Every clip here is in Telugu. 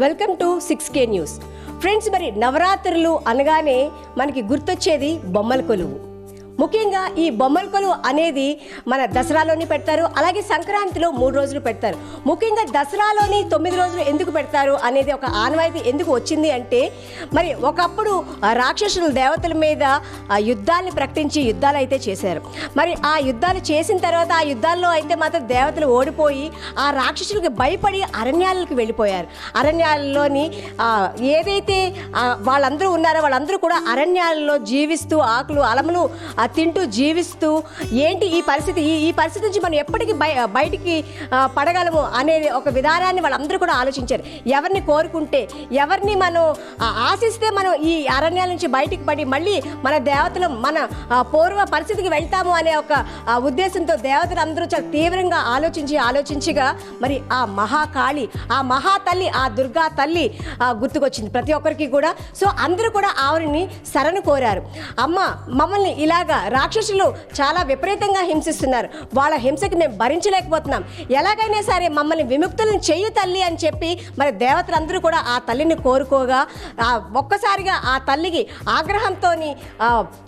Welcome to six K news. Friends మరి నవరాత్రులు అనగానే మనకి గుర్తొచ్చేది బొమ్మల కొలువు. ముఖ్యంగా ఈ బొమ్మల కొలువు అనేది మన దసరాలోని పెడతారు అలాగే సంక్రాంతిలో మూడు రోజులు పెడతారు. ముఖ్యంగా దసరాలోని తొమ్మిది రోజులు ఎందుకు పెడతారు అనేది ఒక ఆనవాయితీ ఎందుకు వచ్చింది అంటే మరి ఒకప్పుడు రాక్షసులు దేవతల మీద ఆ యుద్ధాన్ని ప్రకటించి యుద్ధాలు అయితే చేశారు. మరి ఆ యుద్ధాలు చేసిన తర్వాత ఆ యుద్ధాల్లో అయితే మాత్రం దేవతలు ఓడిపోయి ఆ రాక్షసులకు భయపడి అరణ్యాలకు వెళ్ళిపోయారు. అరణ్యాలలోని ఏదైతే వాళ్ళందరూ ఉన్నారో వాళ్ళందరూ కూడా అరణ్యాలలో జీవిస్తూ ఆకులు అలములు తింటూ జీవిస్తూ ఏంటి ఈ పరిస్థితి? ఈ ఈ పరిస్థితి నుంచి మనం ఎప్పటికీ బయ బయటికి పడగలము అనే ఒక విధానాన్ని వాళ్ళందరూ కూడా ఆలోచించారు. ఎవరిని కోరుకుంటే ఎవరిని మనం ఆశిస్తే మనం ఈ అరణ్యాల నుంచి బయటికి పడి మళ్ళీ మన దేవతలు మన ఆ, పూర్వ పరిస్థితికి వెళ్తాము అనే ఒక ఉద్దేశంతో దేవతలు అందరూ చాలా తీవ్రంగా ఆలోచించి ఆలోచించిగా మరి ఆ మహాకాళి ఆ మహా తల్లి ఆ దుర్గా తల్లి గుర్తుకొచ్చింది ప్రతి ఒక్కరికి కూడా. సో అందరూ కూడా ఆవిడని శరణు కోరారు. అమ్మ మమ్మల్ని ఇలాగ రాక్షసులు చాలా విపరీతంగా హింసిస్తున్నారు. వాళ్ళ హింసకి మేము భరించలేకపోతున్నాం. ఎలాగైనా సరే మమ్మల్ని విముక్తులను చెయ్యి తల్లి అని చెప్పి మరి దేవతలందరూ కూడా ఆ తల్లిని కోరుకోగా ఒక్కసారిగా ఆ తల్లికి ఆగ్రహంతో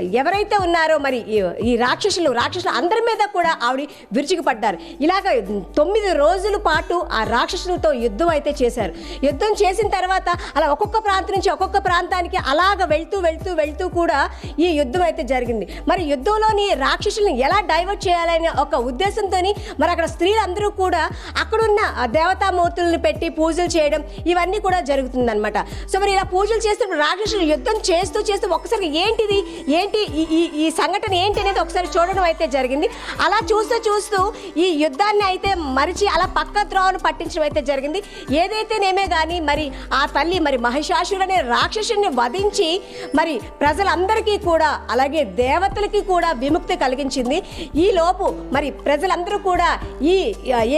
ఎవరైతే ఉన్నారో మరి ఈ- ఈ రాక్షసులు రాక్షసులు అందరి మీద కూడా ఆవిడ విరుచుకుపడ్డారు. ఇలాగ తొమ్మిది రోజుల పాటు ఆ రాక్షసులతో యుద్ధం అయితే చేశారు. యుద్ధం చేసిన తర్వాత అలా ఒక్కొక్క ప్రాంతం నుంచి ఒక్కొక్క ప్రాంతానికి అలాగ వెళ్తూ వెళ్తూ వెళ్తూ కూడా ఈ యుద్ధం అయితే జరిగింది. మరి యుద్ధంలోని రాక్షసుల్ని ఎలా డైవర్ట్ చేయాలనే ఒక ఉద్దేశంతో మరి అక్కడ స్త్రీలందరూ కూడా అక్కడున్న ఆ దేవతామూర్తులను పెట్టి పూజలు చేయడం ఇవన్నీ కూడా జరుగుతుందన్నమాట. సో మరి ఇలా పూజలు చేస్తున్నప్పుడు రాక్షసులు యుద్ధం చేస్తూ చేస్తూ ఒకసారి ఏంటిది? ఏంటి ఈ ఈ- ఈ సంఘటన ఏంటి అనేది ఒకసారి చూడడం అయితే జరిగింది. అలా చూస్తూ చూస్తూ ఈ యుద్ధాన్ని అయితే మరిచి అలా పక్క త్రోవను పట్టించడం అయితే జరిగింది. ఏదైతేనేమే కానీ మరి ఆ తల్లి మరి మహిషాసురు అనే రాక్షసుని వధించి మరి ప్రజలందరికీ కూడా అలాగే దేవత దేవతలకి కూడా విముక్తి కలిగించింది. ఈ లోపు మరి ప్రజలందరూ కూడా ఈ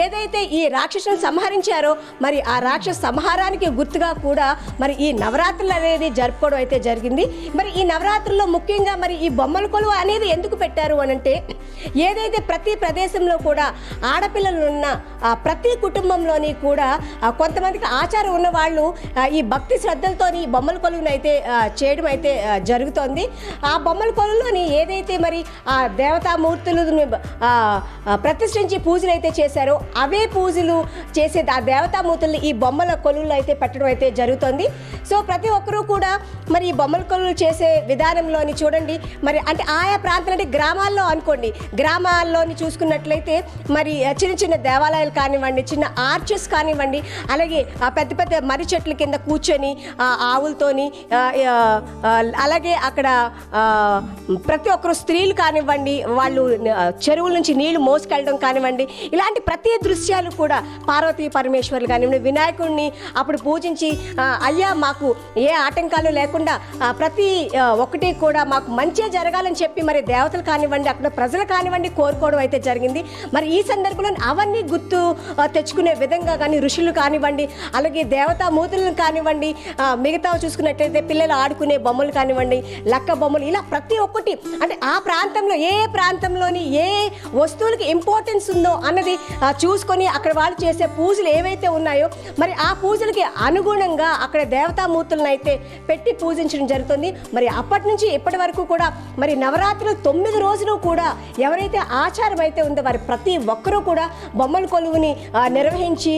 ఏదైతే ఈ రాక్షసుని సంహరించారో మరి ఆ రాక్షస సంహారానికి గుర్తుగా కూడా మరి ఈ నవరాత్రులు అనేది జరుపుకోవడం అయితే జరిగింది. మరి ఈ నవరాత్రుల్లో ముఖ్యంగా మరి ఈ బొమ్మల కొలువు అనేది ఎందుకు పెట్టారు అని అంటే ఏదైతే ప్రతి ప్రదేశంలో కూడా ఆడపిల్లలు ఉన్న ఆ, ప్రతి కుటుంబంలోని కూడా కొంతమందికి ఆచారం ఉన్న వాళ్ళు ఈ భక్తి శ్రద్ధలతోని ఈ బొమ్మల కొలువును అయితే చేయడం అయితే జరుగుతోంది. ఆ బొమ్మల కొలువులోని ఏదైతే మరి ఆ దేవతామూర్తులు ప్రతిష్ఠించి పూజలు అయితే చేశారో అవే పూజలు చేసే ఆ దేవతామూర్తులు ఈ బొమ్మల కొలువులు అయితే పెట్టడం అయితే జరుగుతుంది. సో ప్రతి ఒక్కరూ కూడా మరి ఈ బొమ్మల కొలువులు చేసే విధానంలోని చూడండి. మరి అంటే ఆయా ప్రాంతాలు అంటే గ్రామాల్లో అనుకోండి. గ్రామాల్లోని చూసుకున్నట్లయితే మరి చిన్న చిన్న దేవాలయాలు కానివ్వండి చిన్న ఆర్చెస్ కానివ్వండి అలాగే ఆ పెద్ద పెద్ద మర్రి చెట్ల కింద కూర్చొని ఆ ఆవులతోని అలాగే అక్కడ ప్రతి ప్రతి ఒక్కరు స్త్రీలు కానివ్వండి వాళ్ళు చెరువుల నుంచి నీళ్ళు మోసుకెళ్ళడం కానివ్వండి ఇలాంటి ప్రతి దృశ్యాలు కూడా పార్వతీ పరమేశ్వర్లు కానివ్వండి వినాయకుడిని అప్పుడు పూజించి అయ్యా మాకు ఏ ఆటంకాలు లేకుండా ప్రతి ఒక్కటి కూడా మాకు మంచి జరగాలని చెప్పి మరి దేవతలు కానివ్వండి అక్కడ ప్రజలు కానివ్వండి కోరుకోవడం అయితే జరిగింది. మరి ఈ సందర్భంలో అవన్నీ గుర్తు తెచ్చుకునే విధంగా కానీ ఋషులు కానివ్వండి అలాగే దేవతా మూతులను కానివ్వండి మిగతా చూసుకున్నట్లయితే పిల్లలు ఆడుకునే బొమ్మలు కానివ్వండి లక్క బొమ్మలు ఇలా ప్రతి ఒక్కటి అంటే ఆ ప్రాంతంలో ఏ ప్రాంతంలోని ఏ వస్తువులకి ఇంపార్టెన్స్ ఉందో అన్నది చూసుకొని అక్కడ వాళ్ళు చేసే పూజలు ఏవైతే ఉన్నాయో మరి ఆ పూజలకి అనుగుణంగా అక్కడ దేవతామూర్తులను అయితే పెట్టి పూజించడం జరుగుతుంది. మరి అప్పటి నుంచి ఇప్పటి వరకు కూడా మరి నవరాత్రులు తొమ్మిది రోజులు కూడా ఎవరైతే ఆచారం అయితే ఉందో వారి ప్రతి ఒక్కరూ కూడా బొమ్మల కొలువుని నిర్వహించి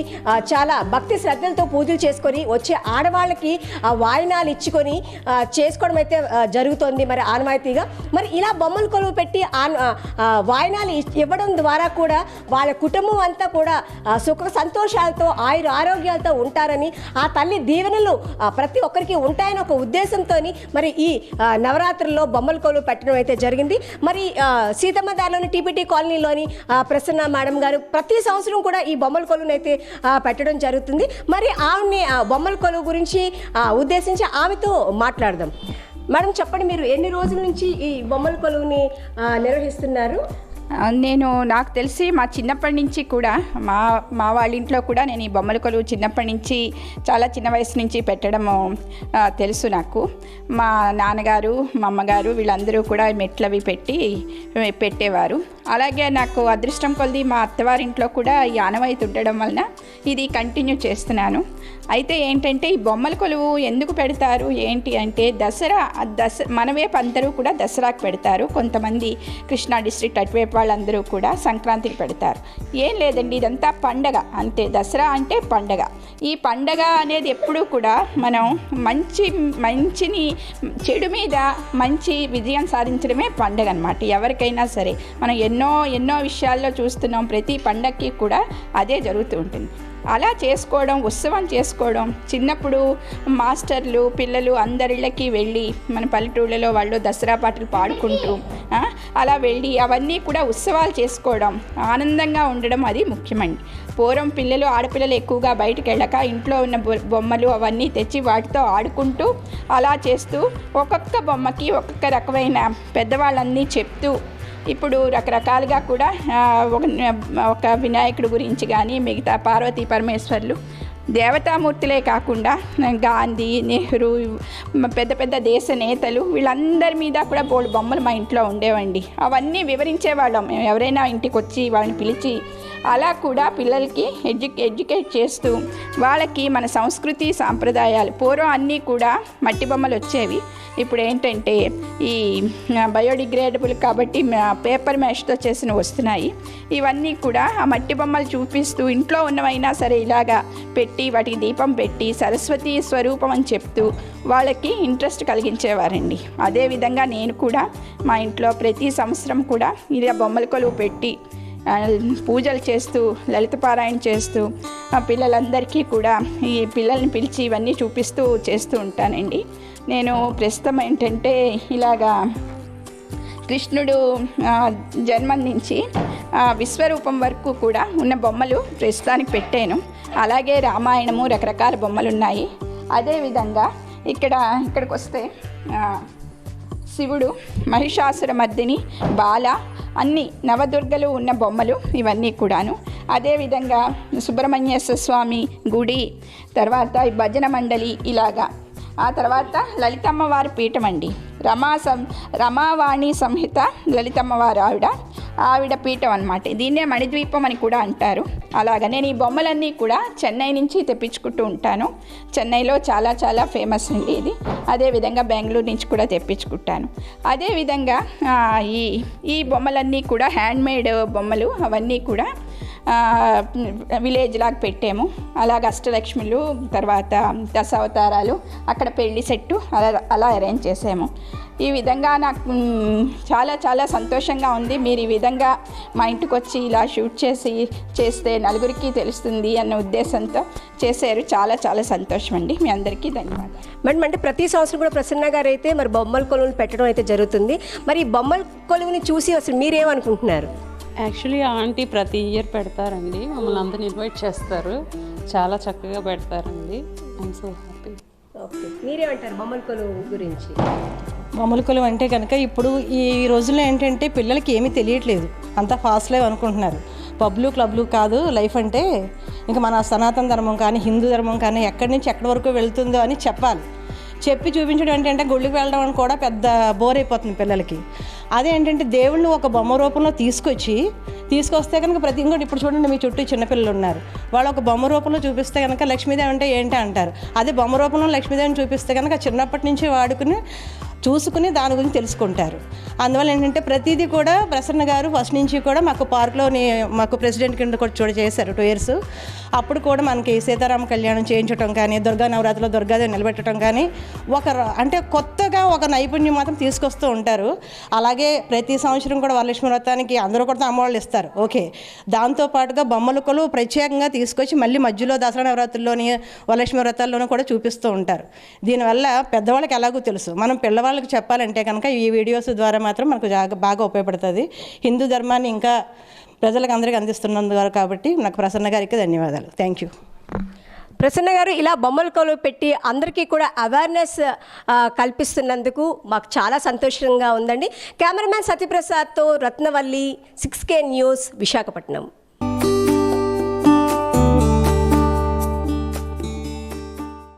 చాలా భక్తి శ్రద్ధలతో పూజలు చేసుకొని వచ్చే ఆడవాళ్ళకి ఆ వాయినాలు ఇచ్చుకొని చేసుకోవడం అయితే జరుగుతుంది. మరి ఆనవాయితీగా. మరి ఇలా బొమ్మల కొలువు పెట్టి ఆ, వాయినాలు ఇవ్వడం ద్వారా కూడా వాళ్ళ కుటుంబం అంతా కూడా సుఖ సంతోషాలతో ఆయుర ఆరోగ్యాలతో ఉంటారని ఆ తల్లి దీవెనలు ప్రతి ఒక్కరికి ఉంటాయని ఒక ఉద్దేశంతో మరి ఈ నవరాత్రుల్లో బొమ్మల కొలువు పెట్టడం అయితే జరిగింది. మరి సీతమ్మదారిలోని సీతమ్మ దారిలోని టీపీటీ కాలనీలోని ప్రసన్న మేడం గారు ప్రతి సంవత్సరం కూడా ఈ బొమ్మల కొలువును అయితే పెట్టడం జరుగుతుంది. మరి ఆమె ఆ బొమ్మల కొలువు గురించి ఉద్దేశించి ఆమెతో మాట్లాడదాం. మేడం చెప్పండి మీరు ఎన్ని రోజుల నుంచి ఈ బొమ్మల కొలువుని నిర్వహిస్తున్నారు? నేను నాకు తెలిసి మా చిన్నప్పటి నుంచి కూడా మా మా వాళ్ళ ఇంట్లో కూడా నేను ఈ బొమ్మల కొలువు చిన్నప్పటి నుంచి చాలా చిన్న వయసు నుంచి పెట్టడము తెలుసు నాకు. మా నాన్నగారు మా అమ్మగారు వీళ్ళందరూ కూడా మెట్లవి పెట్టి పెట్టేవారు. అలాగే నాకు అదృష్టం కొలిది మా అత్తవారింట్లో కూడా ఈ ఆనవాయితీ ఉండడం వలన ఇది కంటిన్యూ చేస్తున్నాను. అయితే ఏంటంటే ఈ బొమ్మల కొలువు ఎందుకు పెడతారు? ఏంటి అంటే దసరా దస మనవైపు అందరూ కూడా దసరాకు పెడతారు. కొంతమంది కృష్ణా డిస్ట్రిక్ట్ అటువైపు వాళ్ళందరూ కూడా సంక్రాంతికి పెడతారు. ఏం లేదండి ఇదంతా పండగ. అంతే దసరా అంటే పండగ. ఈ పండగ అనేది ఎప్పుడూ కూడా మనం మంచి మంచిని చెడు మీద మంచి విజయం సాధించడమే పండగ అనమాట ఎవరికైనా సరే. మనం ఎన్నో ఎన్నో విషయాల్లో చూస్తున్నాం ప్రతి పండగకి కూడా అదే జరుగుతూ ఉంటుంది. అలా చేసుకోవడం ఉత్సవం చేసుకోవడం. చిన్నప్పుడు మాస్టర్లు పిల్లలు అందరిళ్ళకి వెళ్ళి మన పల్లెటూళ్ళలో వాళ్ళు దసరా పాటలు పాడుకుంటూ అలా వెళ్ళి అవన్నీ కూడా ఉత్సవాలు చేసుకోవడం ఆనందంగా ఉండడం అది ముఖ్యమండి. పూర్వం పిల్లలు ఆడపిల్లలు ఎక్కువగా బయటకు వెళ్ళక ఇంట్లో ఉన్న బొ- బొమ్మలు అవన్నీ తెచ్చి వాటితో ఆడుకుంటూ అలా చేస్తూ ఒక్కొక్క బొమ్మకి ఒక్కొక్క రకమైన పెద్దవాళ్ళన్నీ చెప్తూ ఇప్పుడు రకరకాలుగా కూడా ఒక ఒక వినాయకుడి గురించి కానీ మిగతా పార్వతీ పరమేశ్వర్లు దేవతామూర్తులే కాకుండా గాంధీ నెహ్రూ పెద్ద పెద్ద దేశ నేతలు వీళ్ళందరి మీద కూడా బోల్డ్ బొమ్మలు మా ఇంట్లో ఉండేవండి. అవన్నీ వివరించేవాళ్ళం ఎవరైనా ఇంటికి వచ్చి వాళ్ళని పిలిచి అలా కూడా పిల్లలకి ఎడ్యు ఎడ్యుకేట్ చేస్తూ వాళ్ళకి మన సంస్కృతి సాంప్రదాయాలు పూర్వం అన్నీ కూడా మట్టి బొమ్మలు వచ్చేవి. ఇప్పుడు ఏంటంటే ఈ బయోడిగ్రేడబుల్ కాబట్టి పేపర్ మ్యాష్తో చేసిన వస్తున్నాయి. ఇవన్నీ కూడా ఆ మట్టి బొమ్మలు చూపిస్తూ ఇంట్లో ఉన్నవైనా సరే ఇలాగా పెట్టి వాటికి దీపం పెట్టి సరస్వతి స్వరూపం అని చెప్తూ వాళ్ళకి ఇంట్రెస్ట్ కలిగించేవారండి. అదేవిధంగా నేను కూడా మా ఇంట్లో ప్రతి సంవత్సరం కూడా ఇలా బొమ్మల కొలువు పెట్టి పూజలు చేస్తూ లలిత పారాయణ చేస్తూ ఆ పిల్లలందరికీ కూడా ఈ పిల్లల్ని పిలిచి ఇవన్నీ చూపిస్తూ చేస్తూ ఉంటానండి. నేను ప్రస్తుతం ఏంటంటే ఇలాగా కృష్ణుడు జన్మం నుంచి విశ్వరూపం వరకు కూడా ఉన్న బొమ్మలు ప్రస్తుతానికి పెట్టాను. అలాగే రామాయణము రకరకాల బొమ్మలు ఉన్నాయి అదేవిధంగా ఇక్కడ ఇక్కడికి వస్తే శివుడు మహిషాసుర మర్దిని బాల అన్ని నవదుర్గలు ఉన్న బొమ్మలు ఇవన్నీ కూడాను. అదేవిధంగా సుబ్రహ్మణ్యేశ్వర స్వామి గుడి తర్వాత ఈ భజన మండలి ఇలాగా ఆ తర్వాత లలితమ్మ వారి పీఠం అండి. రమా సం రమావాణి సంహిత లలితమ్మ వారు ఆవిడ ఆవిడ పీఠం అనమాట దీన్నే మణిద్వీపం అని కూడా అంటారు. అలాగా నేను ఈ బొమ్మలన్నీ కూడా చెన్నై నుంచి తెప్పించుకుంటూ ఉంటాను. చెన్నైలో చాలా చాలా ఫేమస్ అండి ఇది. అదేవిధంగా బెంగళూరు నుంచి కూడా తెప్పించుకుంటాను. అదేవిధంగా ఈ ఈ బొమ్మలన్నీ కూడా హ్యాండ్మేడ్ బొమ్మలు అవన్నీ కూడా విలేజ్ లాగా పెట్టాము. అలాగ అష్టలక్ష్మిలు తర్వాత దశావతారాలు అక్కడ పెళ్ళి సెట్టు అలా అలా అరేంజ్ చేసాము. ఈ విధంగా నాకు చాలా చాలా సంతోషంగా ఉంది. మీరు ఈ విధంగా మా ఇంటికి వచ్చి ఇలా షూట్ చేసి చేస్తే నలుగురికి తెలుస్తుంది అన్న ఉద్దేశంతో చేశారు. చాలా చాలా సంతోషం అండి. మీ అందరికీ ధన్యవాదాలు. మేడం అంటే ప్రతి సంవత్సరం కూడా ప్రసన్న గారు అయితే మరి బొమ్మల కొలువులు పెట్టడం అయితే జరుగుతుంది. మరి ఈ బొమ్మల కొలువుని చూసి అసలు మీరేమనుకుంటున్నారు? యాక్చువల్లీ ఆంటీ ప్రతి ఇయర్ పెడతారండి. మమ్మల్ని అందరిని ఇన్వైట్ చేస్తారు. చాలా చక్కగా పెడతారండి. ఐఎమ్ సో హ్యాపీ ఓకే మీరేమంటారు బొమ్మల కొలువు గురించి? మామూలుకలు అంటే కనుక ఇప్పుడు ఈ రోజుల్లో ఏంటంటే పిల్లలకి ఏమీ తెలియట్లేదు. అంతా ఫాస్ట్ లైఫ్ అనుకుంటున్నారు. పబ్లు క్లబ్లు కాదు లైఫ్ అంటే ఇంకా మన సనాతన ధర్మం కానీ హిందూ ధర్మం కానీ ఎక్కడి నుంచి ఎక్కడి వరకు వెళ్తుందో అని చెప్పాలి. చెప్పి చూపించడం ఏంటంటే గుళ్ళకి వెళ్ళడం అని కూడా పెద్ద బోర్ అయిపోతుంది పిల్లలకి. అదేంటంటే దేవుళ్ళు ఒక బొమ్మ రూపంలో తీసుకొచ్చి తీసుకొస్తే కనుక ప్రతి ఇంకోటి ఇప్పుడు చూడండి మీ చుట్టూ చిన్నపిల్లలు ఉన్నారు. వాళ్ళు ఒక బొమ్మ రూపంలో చూపిస్తే కనుక లక్ష్మీదేవి అంటే ఏంటి అంటారు? అదే బొమ్మ రూపంలో లక్ష్మీదేవిని చూపిస్తే కనుక చిన్నప్పటి నుంచి వాడుకుని చూసుకుని దాని గురించి తెలుసుకుంటారు. అందువల్ల ఏంటంటే ప్రతిదీ కూడా ప్రసన్న గారు ఫస్ట్ నుంచి కూడా మాకు పార్క్లోని మాకు ప్రెసిడెంట్ కింద కూడా చూడ చేశారు టూ ఇయర్స్. అప్పుడు కూడా మనకి సీతారామ కళ్యాణం చేయించడం కానీ దుర్గా నవరాత్రిలో దుర్గాదేవి నిలబెట్టడం కానీ ఒక అంటే కొత్తగా ఒక నైపుణ్యం మాత్రం తీసుకొస్తూ ఉంటారు. అలాగే ప్రతి సంవత్సరం కూడా వరలక్ష్మి వ్రతానికి అందరూ కూడా అమ్మవాళ్ళు ఇస్తారు. ఓకే. దాంతోపాటుగా బొమ్మలకలు ప్రత్యేకంగా తీసుకొచ్చి మళ్ళీ మధ్యలో దసరా నవరాత్రుల్లోని వరలక్ష్మి వ్రతాల్లోనూ కూడా చూపిస్తూ ఉంటారు. దీనివల్ల పెద్దవాళ్ళకి ఎలాగో తెలుసు. మనం పిల్లవాళ్ళు వాళ్ళకి చెప్పాలంటే కనుక ఈ వీడియోస్ ద్వారా మాత్రం మనకు బాగా ఉపయోగపడుతుంది. హిందూ ధర్మాన్ని ఇంకా ప్రజలకు అందరికీ అందిస్తున్నందుకు కాబట్టి నాకు ప్రసన్న గారికి ధన్యవాదాలు. థ్యాంక్ యూ ప్రసన్న గారు ఇలా బొమ్మల కొలువు పెట్టి అందరికీ కూడా అవేర్నెస్ కల్పిస్తున్నందుకు మాకు చాలా సంతోషంగా ఉందండి. Cameraman సత్యప్రసాద్తో Ratnavalli six K news Visakhapatnam.